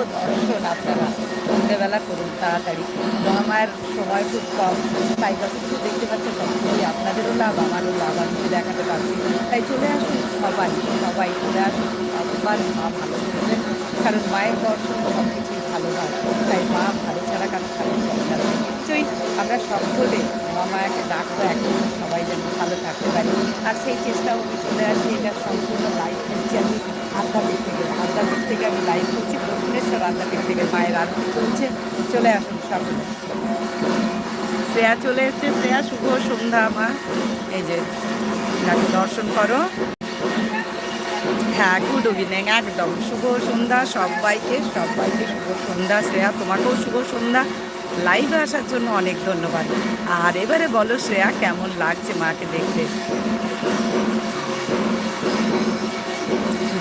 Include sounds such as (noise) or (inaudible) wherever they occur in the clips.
দর্শন আপনারা, সন্ধ্যেবেলা করুন, তাড়াতাড়ি মহামায়ের সময় খুব কম, তাই যতটুকু দেখতে পাচ্ছেন ততটুকুই আপনাদেরও লাভ, আমারও লাভ, আমি দেখাতে পারছি। তাই চলে আসুন সবাই সবাই চলে আসুন। মা ভালো করবেন কারণ মায়ের দর্শন সব কিছুই ভালো হয়। তাই মা ভালো ছাড়া কারও ভালো তাই নিশ্চয়ই আমরা সকলে মা মায়াকে ডাকবো এখন, সবাই যেন ভালো থাকতে পারি। আর সেই চেষ্টাও চলে আসি, এটা সম্পূর্ণ লাইভ করছি আমি আদ্যাপীঠ থেকে আদ্যাপীঠ থেকে আমি লাইভ দক্ষিণেশ্বর আদ্যাপীঠ থেকে মায়ের আরতি চলছে। চলে আসুন সকলে শ্রেয়া চলে এসছে। শ্রেয়া, শুভ সন্ধ্যা আমার এই যে, তাকে দর্শন করো। হ্যাঁ গুড ইভিনিং একদম। শুভ সন্ধ্যা সবাইকে সবাইকে শুভ সন্ধ্যা। শ্রেয়া, তোমাকেও শুভ সন্ধ্যা। লাইভে আসার জন্য অনেক ধন্যবাদ। আর এবারে বলো শ্রেয়া, কেমন লাগছে মাকে দেখতে?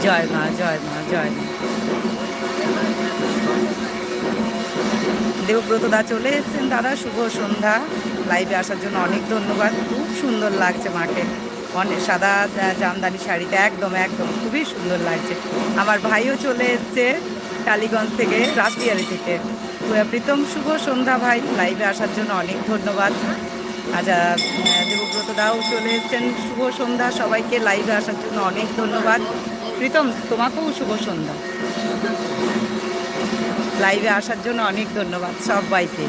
জয় মা জয় মা জয় মা। দেবব্রত দা চলে এসেছেন, দাদা। শুভ সন্ধ্যা। লাইভে আসার জন্য অনেক ধন্যবাদ। খুব সুন্দর লাগছে মাকে। অনেক সাদা জামদানি শাড়িতে একদম একদম। খুবই সুন্দর লাগছে। আমার ভাইও চলে এসছে টালিগঞ্জ থেকে, রাসবিহারি থেকে। প্রীতম, শুভ সন্ধ্যা ভাই। লাইভে আসার জন্য অনেক ধন্যবাদ। আচ্ছা দেবব্রত দাও চলে এসছেন। শুভ সন্ধ্যা সবাইকে। লাইভে আসার জন্য অনেক ধন্যবাদ। প্রীতম, তোমাকেও শুভ সন্ধ্যা। লাইভে আসার জন্য অনেক ধন্যবাদ সবাইকে।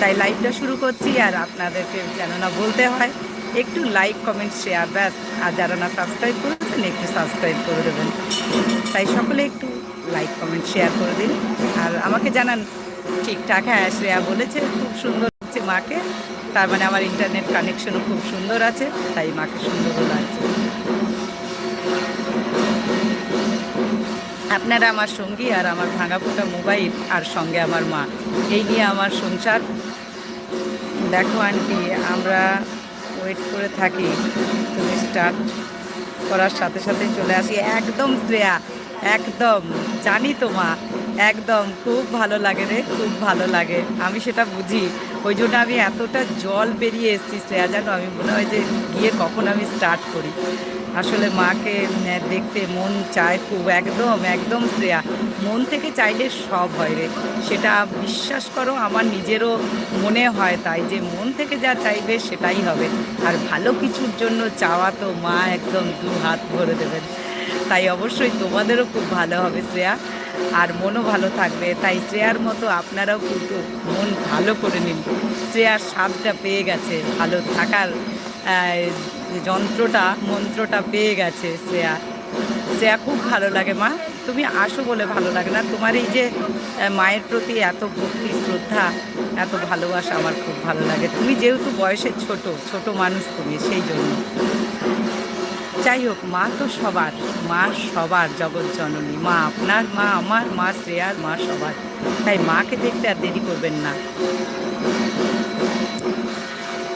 তাই লাইভটা শুরু করছি আর আপনাদেরকে যেন না বলতে হয়, একটু লাইক কমেন্ট শেয়ার ব্যাস। আর যারা না সাবস্ক্রাইব করেছেন, একটু সাবস্ক্রাইব করে দেবেন। তাই সকলে একটু লাইক কমেন্ট শেয়ার করে দিন। আর আমাকে জানান, ঠিকঠাক হ্যাঁ শ্রেয়া বলেছে, খুব সুন্দর হচ্ছে মাকে। তার মানে আমার ইন্টারনেট কানেকশনও খুব সুন্দর আছে, তাই মাকে সুন্দরও লাগছে আপনারা আমার সঙ্গী আর আমার ভাঙা ফোটা মোবাইল আর সঙ্গে আমার মা। এই নিয়ে আমার সংসার। দেখো আন্টি, আমরা ওয়েট করে থাকি। তুমি স্টার্ট করার সাথে সাথে চলে আসি। একদম শ্রেয়া, একদম। জানি তো মা, একদম। খুব ভালো লাগে রে, খুব ভালো লাগে। আমি সেটা বুঝি। ওই জন্য আমি এতটা জল বেরিয়ে এসেছি, শ্রেয়া, জানো? আমি মনে হয় যে গিয়ে কখন আমি স্টার্ট করি। আসলে মাকে দেখতে মন চায় খুব একদম একদম শ্রেয়া। মন থেকে চাইলে সব হয় রে। সেটা বিশ্বাস করো, আমার নিজেরও মনে হয় তাই যে মন থেকে যা চাইবে সেটাই হবে। আর ভালো কিছুর জন্য চাওয়া তো মা একদম দু হাত ভরে দেবেন। তাই অবশ্যই তোমাদেরও খুব ভালো হবে শ্রেয়া। আর মনও ভালো থাকবে। তাই শ্রেয়ার মতো আপনারাও কিন্তু মন ভালো করে নিন। শ্রেয়ার স্বাদটা পেয়ে গেছে। ভালো থাকার যন্ত্রটা, মন্ত্রটা পেয়ে গেছে শ্রেয়া। শ্রেয়া, খুব ভালো লাগে মা। তুমি আসো বলে ভালো লাগে না। তোমার এই যে মায়ের প্রতি এত ভক্তি, শ্রদ্ধা, এত ভালোবাসা আমার খুব ভালো লাগে। তুমি যেহেতু বয়সে ছোট ছোট মানুষ তুমি, সেই জন্য। যাই হোক, মা তো সবার, মা সবার জগৎ জননী। মা আপনার, মা আমার, মা শ্রেয়ার, মা সবার। তাই মাকে দেখতে আর দেরি করবেন না।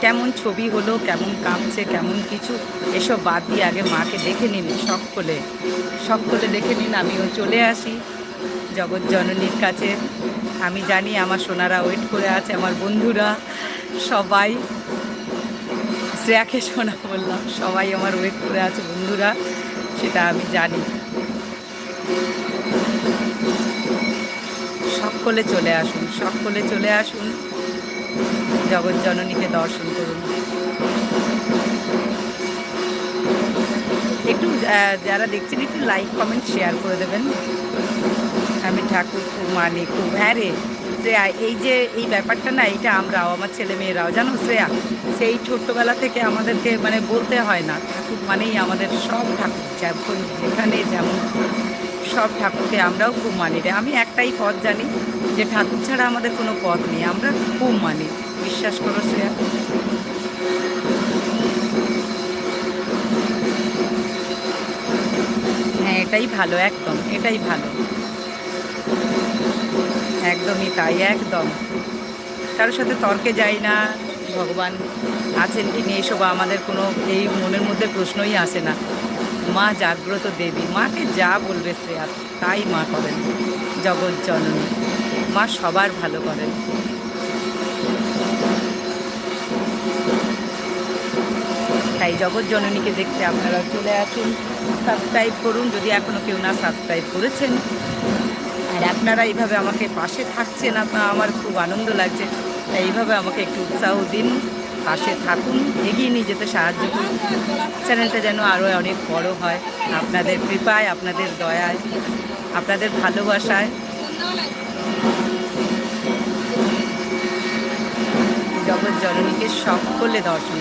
কেমন ছবি হলো, কেমন কাঁপছে, কেমন কিছু, এসব বাদ দিয়ে আগে মাকে দেখে নিন সকলে সকলে দেখে নিন, আমিও চলে আসি জগৎ জননীর কাছে। আমি জানি আমার সোনারা ওয়েট করে আছে, আমার বন্ধুরা, সবাই। শ্রেয়াকে শোনা বললাম, সবাই আমার ওয়েট করে আছে, বন্ধুরা, সেটা আমি জানি। সকলে চলে আসুন সকলে চলে আসুন। জগৎ জননীকে দর্শন করুন। একটু যারা দেখছেন, একটু লাইক কমেন্ট শেয়ার করে দেবেন। আমি ঠাকুর মানি খুব হ্যাঁ রে, শ্রেয়া, এই যে, এই ব্যাপারটা না, এইটা আমরাও, আমার ছেলে মেয়েরাও, জানো শ্রেয়া? সেই ছোট্টবেলা থেকে আমাদেরকে মানে বলতে হয় না, ঠাকুর মানেই আমাদের সব ঠাকুর, যেমন যেখানে যেমন, সব ঠাকুরকে আমরাও খুব মানি রে। আমি একটাই পথ জানি যে ঠাকুর ছাড়া আমাদের কোনো পথ নেই, আমরা খুব মানি। বিশ্বাস করো শ্রেয়া হ্যাঁ এটাই ভালো, একদম, এটাই ভালো। একদমই তাই, একদম। কারোর সাথে তর্কে যাই না, ভগবান আছেন কি নেই, এসব আমাদের কোনো এই মনের মধ্যে প্রশ্নই আসে না। মা জাগ্রত দেবী, মাকে যা বলবে শ্রেয়া, তাই মা করেন, জগৎ জননী। মা সবার ভালো করেন। তাই জগৎ জননীকে দেখতে আপনারা চলে আসুন। সাবস্ক্রাইব করুন, যদি এখনও কেউ না সাবস্ক্রাইব করেছেন। আর আপনারা এইভাবে আমাকে পাশে থাকছেন আপনার আমার খুব আনন্দ লাগছে। তাই এইভাবে আমাকে একটু উৎসাহ দিন, পাশে থাকুন, এগিয়ে নিয়ে যেতে সাহায্য করুন। চ্যানেলটা যেন আরও অনেক বড় হয়। আপনাদের কৃপায়, আপনাদের দয়ায়, আপনাদের ভালোবাসায়। জগৎ জননীকে সকলে দর্শন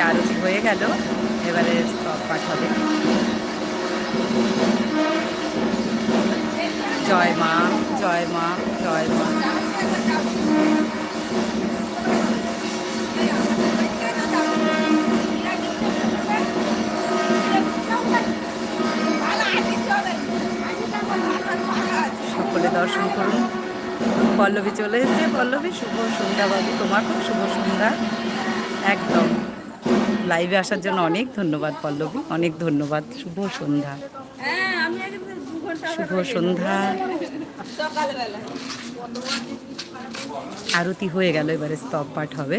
আরতি হয়ে গেল। এবারে স্তব পাঠ হবে। জয় মা জয় মা জয় মা। সকলে দর্শন করুন। পল্লবী চলে এসেছে। পল্লবী, শুভ সন্ধ্যা বাবু। তোমাকেও শুভ সন্ধ্যা। একদম। লাইভে আসার জন্য অনেক ধন্যবাদ, পল্লবী। অনেক ধন্যবাদ। শুভ সন্ধ্যা। শুভ সন্ধ্যা। আরতি হয়ে গেল, এবারে স্তব পাঠ হবে।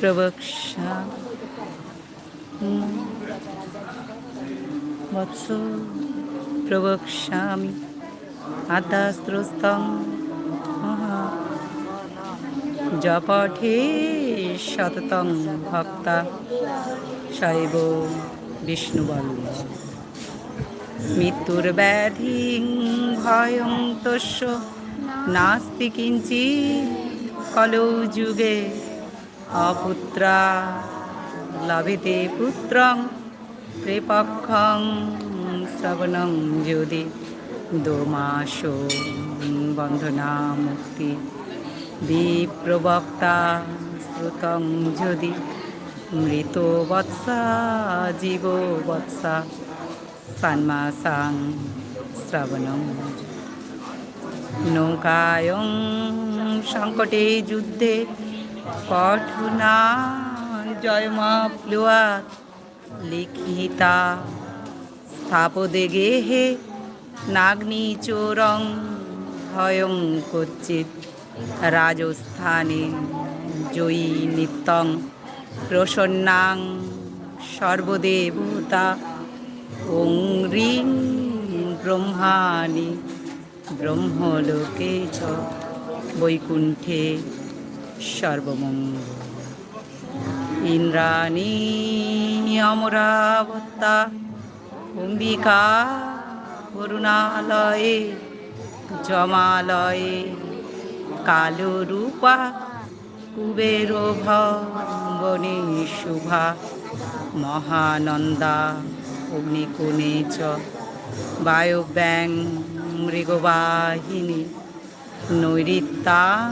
প্রবক্ষা বৎস। প্রবক্ষ্যামি আদাস্ত্রস্তং মহা। জপঠে শততং ভক্তা। শৈব বিষ্ণুবল্লভ। মৃত্যুর ব্যাধি ভয়ং তস্য। নাস্তি কিঞ্চিৎ কলৌ যুগে। অপুত্রা লভেতে পুত্রং ত্রিপক্ষং শ্রবণং যদি। দোমাস বন্ধনা মুক্তি বিপ্রবক্তা শ্রুতং যদি মৃত বৎসা জীব বৎসা সন্মাসাং শ্রবণং নৌকায়ং সংকটে যুদ্ধে কঠুনা জয়মা প্লুয়া লিখিতা স্থাপদে গেহে নাগ্নি চোরং ভয়ং কচ্চিৎ। রাজস্থানে জয়ী নিত্যং প্রসন্নাং সর্বদেবতা ওং রিং ব্রহ্মলোকে চ বৈকুণ্ঠে সর্বমঙ্গল। ইন্দ্রাণী অমরাবত্তা অম্বিকা করুণালয়ে, জমালয়ে কালো রূপা কুবের ভবনে শুভা, মহানন্দা, অগ্নিকোণে চ বায়ব্যাং মৃগবাহিনী নৈরিত্যাং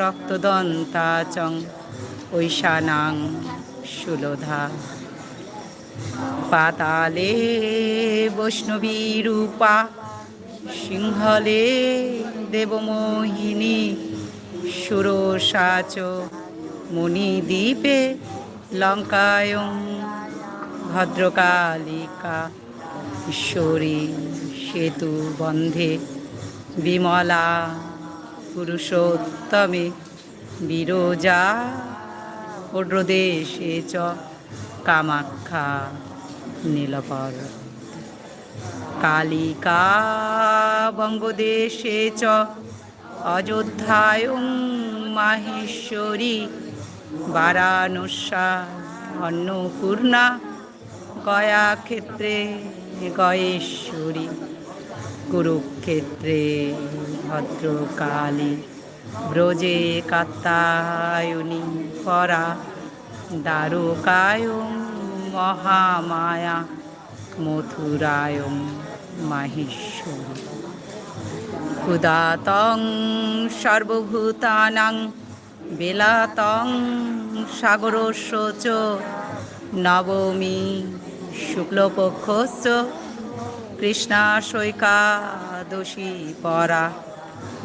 রক্তদন্তা চং, ঐশানাং সুলোধা। পাতালে বৈষ্ণবী রূপা, সিংহলে দেবমোহিনী, সুরসাচ মণিদ্বীপে লঙ্কায়ং ভদ্রকালিকা, ঈশ্বরী সেতু বন্ধে বিমলা পুরুষোত্তমে, বিরজা ওড্রদেশে চ কামাখ্যা নীলপর কালিকা বঙ্গদেশে চ অযোধ্যায়ং মাহেশ্বরী বারাণসা অন্নপূর্ণা গয়াক্ষেত্রে গয়েশ্বরী কুরুক্ষেত্রে ভদ্রকালী ব্রজে কাত্তায়নী পরা দ্বারকায়ং মহামায়া মথুরায়ং মাহেশ্বরী ক্ষুদাতং সর্বভূতানাং বেলাতং সাগরস্য চ নবমী শুক্লপক্ষস্য কৃষ্ণাশৈকাদশী পরা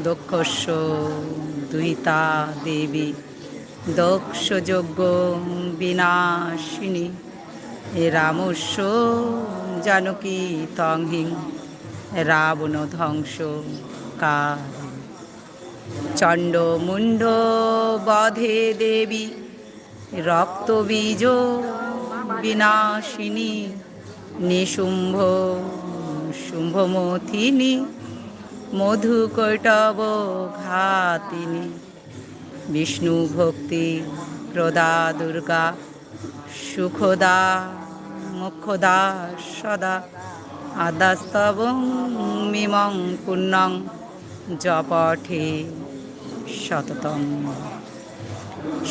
দক্ষস্য দুইতা দেবী দক্ষযজ্ঞ বিনাশিনী। রামস্য জানকী তংহিং রাবণ ধ্বংস কার চণ্ডমুণ্ড বধে দেবী রক্তবীজ বিনাশিনী, নিশুম্ভ শুম্ভমথিনী, মধুকৈটব ঘাতিনী। বিষ্ণু ভক্তি প্রদা দুর্গা সুখদা মুখদা সদা। আদাস্তব মিমং পুণ্যং জপঠে সততম।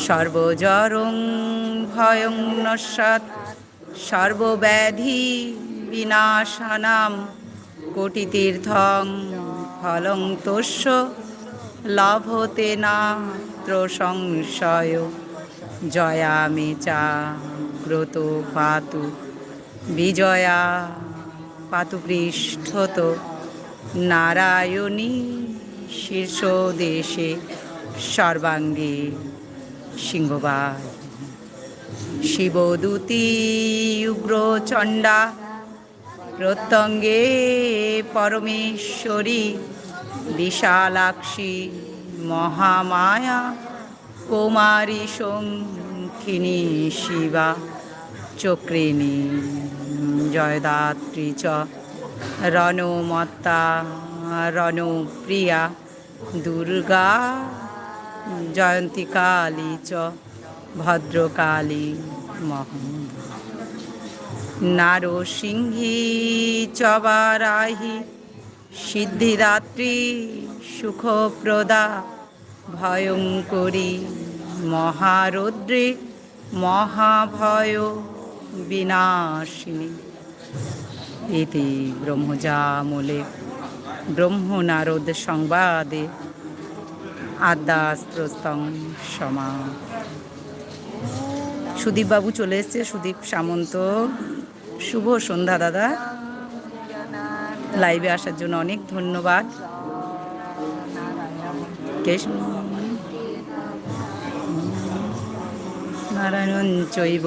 সর্বজরং ভয়ং নস্যাৎ, সর্বব্যাধি বিনাশানাম, কোটিতীর্থং ফলং তস্য লভতে নাত্র সংশয় জয়ামে মেচা ব্রত পাতু, বিজয়া পাতু পৃষ্ঠত, নারায়ণী শীর্ষ দেশে সর্বাঙ্গে সিংহবাদ শিবদূতি উগ্র চণ্ডা প্রত্যঙ্গে পরমেশ্বরী, বিশালাক্ষী মহামায়া কুমারী শঙ্খিনী শিবা, চক্রিণী জয়দাত্রী চ রণমত্তা রণপ্রিয়া, দুর্গা জয়ন্তী কালী চ, ভদ্রকালী মহম্মদ নারসিংহী চবারাহি সিদ্ধিদাত্রী সুখপ্রদা ভয়ঙ্করী মহারৌদ্রে, মহাভয় বিনাশিনী। ইতি ব্রহ্মজামূলে ব্রহ্মনারদ সংবাদে আদ্যাস্ত্রস্তং সমা। সুদীপবাবু চলে এসছে, সুদীপ, সামন্ত, শুভ সন্ধ্যা দাদা। লাইভে আসার জন্য অনেক ধন্যবাদ। কৃষ্ণ নারায়ণ চৈব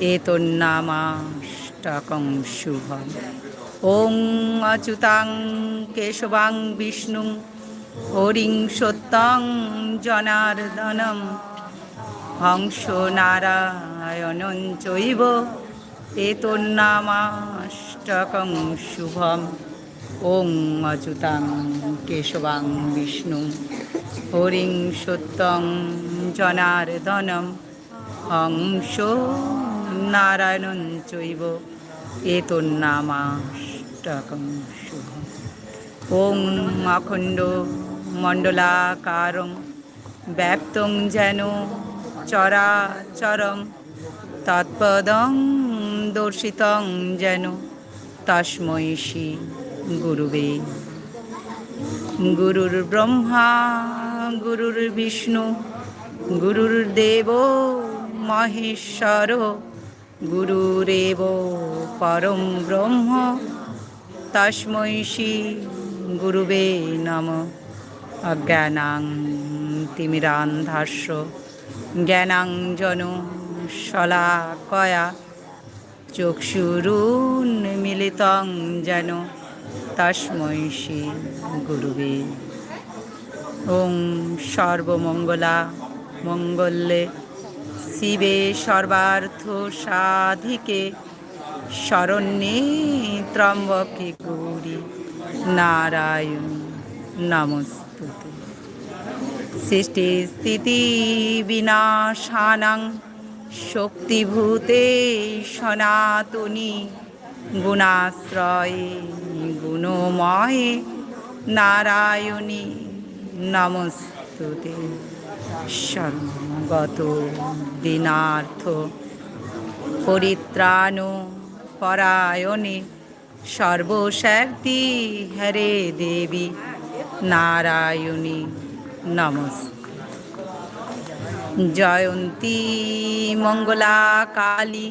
এতন্নামাষ্টকং শুভম। ওং অচ্যুতাং কেশবাং বিষ্ণু, হরিং সত্যং জনার্দনম। হংস নারায়ণং চৈব, এ এতন্নামাষ্টকং শুভম। ওং অচ্যুতাং কেশবাং বিষ্ণু, হরিং সত্যং জনার্দনম। হংস নারায়ণং চৈব। এতন্নামাষ্টকং শুভম ওং অখণ্ড মণ্ডলাকারং ব্যক্তং যেন চরাচরং তৎপদং দর্শিতং যেন তস্মৈ গুরুবে। গুরুর ব্রহ্মা গুরুর বিষ্ণু গুরুর্দেব মহেশ্বর গুরুরেব পরম ব্রহ্ম, তস্মৈ শ্রী গুরুবে নম। অজ্ঞানাং তিমিরান্ধাস্য জ্ঞানাঞ্জন শলাকয়া চক্ষুরুন্মিলিতং যেন, তস্মৈ শ্রী গুরুবে। ওং সর্বমঙ্গলা মঙ্গলে। শিবে সর্বার্থ সাধিকে, শরণ্যে ত্রম্বকে গৌরী নারায়ণ নমস্তুতে। সৃষ্টি স্থিতি বিনাশানাং, শক্তিভূতে সনাতনী, গুণাশ্রয়ে গুণময়ে নারায়ণী নমস্তুতে। সর্বগত দিনার্থ পরিত্রাণ পরায়ণে সর্বশক্তি হরে দেবী নারায়ণী নমস্তে জয়ন্তী মঙ্গলা কালী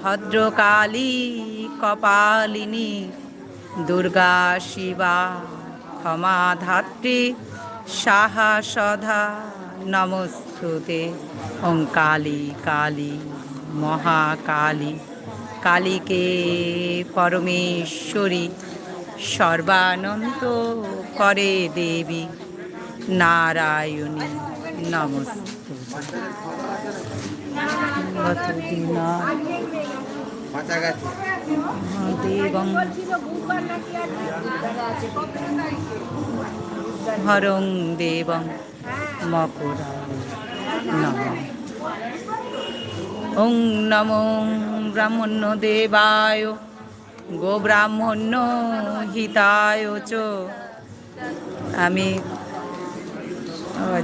ভদ্রকালী, কপালিনী, দুর্গা শিবা ক্ষমাধাত্রী সাহা সধা। নমস্তুতে ওং কালী কালী মহাকালী কালীকে পরমেশ্বরী সর্বানন্ত করে দেবী নারায়ণী নমস্তে গতদিনা দেবং হরং দেবং মকরা নম। ওং নমো ব্রাহ্মণ্য দেবায়, গো ব্রাহ্মণ্য হিতায় চ। আমি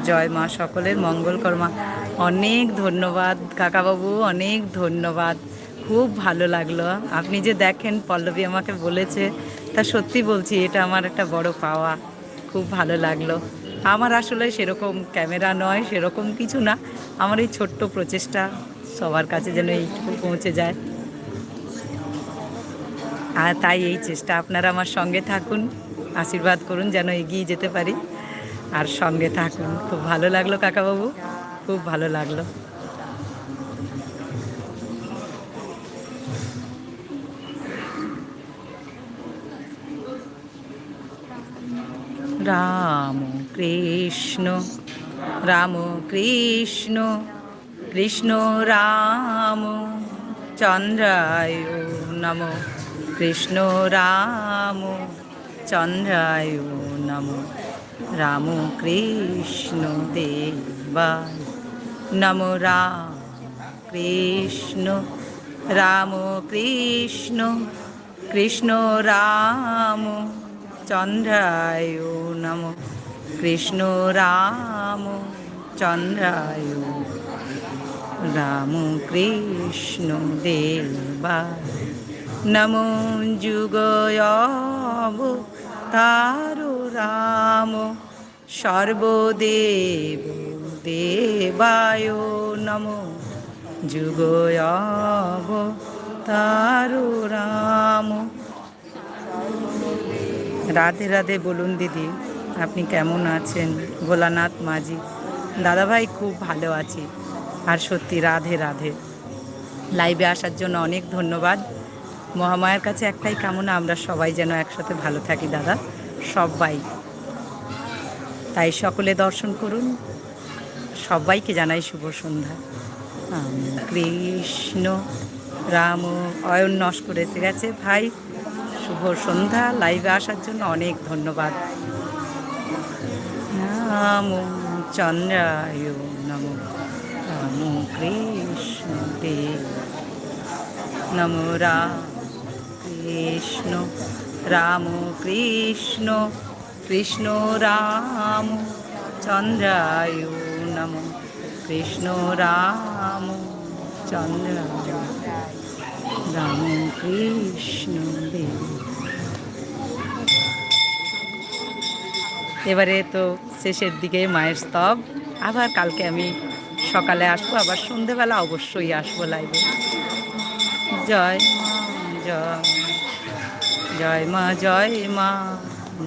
জয় মা সকলের মঙ্গল কর্মা। অনেক ধন্যবাদ কাকাবাবু, অনেক ধন্যবাদ। খুব ভালো লাগল। আপনি যে দেখেন, পল্লবী আমাকে বলেছে, তা সত্যি বলছি, এটা আমার একটা বড় পাওয়া। খুব ভালো লাগল। আমার আসলে সেরকম ক্যামেরা নয়, সেরকম কিছু না। আমার এই ছোট্ট প্রচেষ্টা সবার কাছে যেন এইটুকু পৌঁছে যায়। আর তাই এই চেষ্টা, আপনারা আমার সঙ্গে থাকুন, আশীর্বাদ করুন যেন এগিয়ে যেতে পারি। আর সঙ্গে থাকুন। খুব ভালো লাগল কাকাবাবু, খুব ভালো লাগল। রাম কৃষ্ণ রাম কৃষ্ণ কৃষ্ণ রাম, চন্দ্রায় নম, কৃষ্ণ রাম, চন্দ্রায় নম, রাম কৃষ্ণ দেবায় নম, রাম কৃষ্ণ রাম কৃষ্ণ কৃষ্ণ রাম। চন্দ্রায় নম। কৃষ্ণ রাম চন্দ্রায়। রাম কৃষ্ণ দেবায় নমো যুগয়ব তারু রাম। সর্বদেব দেবায় নমো। যুগয়ব তারু রাম। রাধে রাধে বলুন দিদি, আপনি কেমন আছেন? ভোলানাথ মাঝি, দাদাভাই খুব ভালো আছি। আর সত্যি রাধে রাধে। লাইভে আসার জন্য অনেক ধন্যবাদ। মহামায়ার কাছে একটাই কামনা, আমরা সবাই যেন একসাথে ভালো থাকি দাদা, সবাই। তাই সকলে দর্শন করুন। সবাইকে জানাই শুভ সন্ধ্যা। কৃষ্ণ, রাম, অয়ন নস্কর এসে গেছে ভাই শুভ সন্ধ্যা। লাইভে আসার জন্য অনেক ধন্যবাদ। নাম চন্দ্রায় নম। রাম কৃষ্ণ দেব। নম রাম কৃষ্ণ। রাম কৃষ্ণ। কৃষ্ণ রাম চন্দ্রায় নম। কৃষ্ণ রাম চন্দ্রায় রাম কৃষ্ণ দেব। এবারে তো শেষের দিকে মায়ের স্তব। আবার কালকে আমি সকালে আসব, আবার সন্ধেবেলা অবশ্যই আসব লাইভে জয় মা, জয় জয় মা জয় মা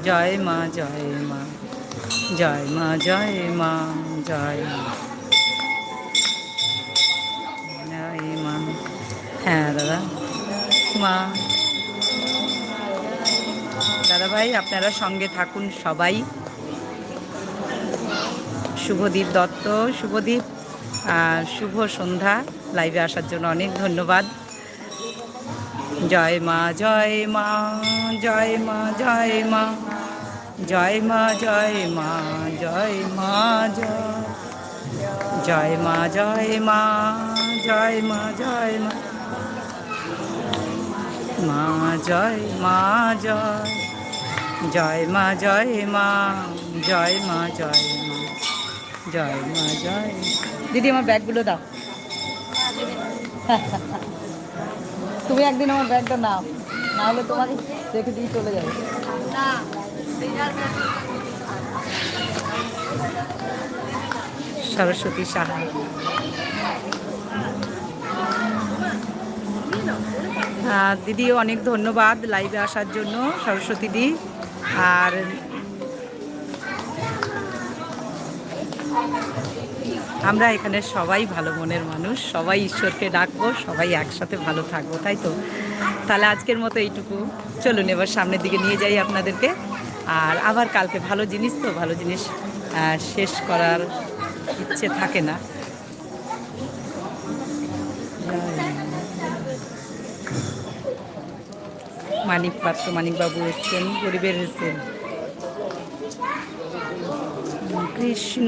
জয় মা জয় মা জয় মা জয় মা জয় মা। হ্যাঁ দাদা, মা। দাদা ভাই আপনারা সঙ্গে থাকুন সবাই। শুভদীপ দত্ত শুভদীপ শুভ সন্ধ্যা লাইভে আসার জন্য অনেক ধন্যবাদ জয় মা জয় মা জয় মা জয় মা জয় মা জয় মা জয় মা জয় জয় মা জয় মা জয় মা জয় মা মা জয় মা জয় জয় মা জয় মা জয় মা জয় মা জয় মা, জয়। দিদি, আমার ব্যাগগুলো দাও। (laughs) তুমি একদিন আমার ব্যাগটা নাও। না হলে তোমাকে দেখে দিয়ে চলে যাবে। সরস্বতী সাহা। দিদি, অনেক ধন্যবাদ লাইভে আসার জন্য, সরস্বতী দি। আর আমরা এখানে সবাই ভালো মনের মানুষ, সবাই ঈশ্বরকে ডাকবো, সবাই একসাথে ভালো থাকব, তাই তো? তাহলে আজকের মতো এইটুকু। চলুন, এবার সামনের দিকে নিয়ে যাই আপনাদেরকে। আর আবার কালকে ভালো জিনিস তো, ভালো জিনিস শেষ করার ইচ্ছে থাকে না। মানিক পাত্র, মানিকবাবু এসছেন, গরিবের এসছেন। কৃষ্ণ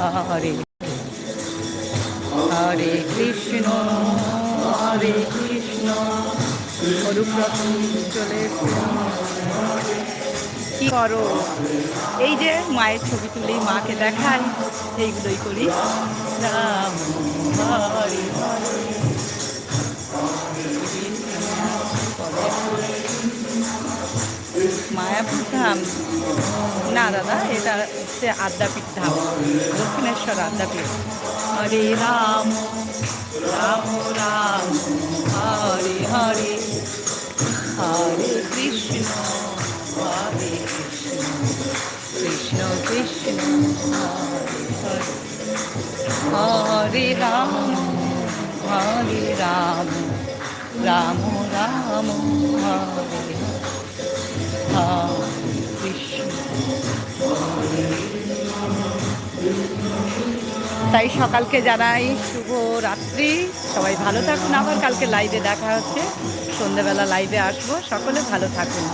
হরে হরে কৃষ্ণ হরে কৃষ্ণ। অরুব্রত চলে। কি করো? এই যে মায়ের ছবি তুলি, মাকে দেখাই, এইগুলোই করি। রাম, হরে হরে। ধাম। না, দাদা, এটা হচ্ছে আদ্যাপীঠ ধাম। দক্ষিণেশ্বর আদ্যাপীঠ। হরে রাম রাম রাম, হরে হরে। হরে কৃষ্ণ হরে কৃষ্ণ। কৃষ্ণ কৃষ্ণ, হরে হরে। হরে রাম হরে রাম রাম রাম, হরে। তাই সকালকে জানাই শুভ রাত্রি। সবাই ভালো থাকুন। আবার কালকে লাইভে দেখা হচ্ছে। সন্ধ্যেবেলা লাইভে আসব। সকলে ভালো থাকুন।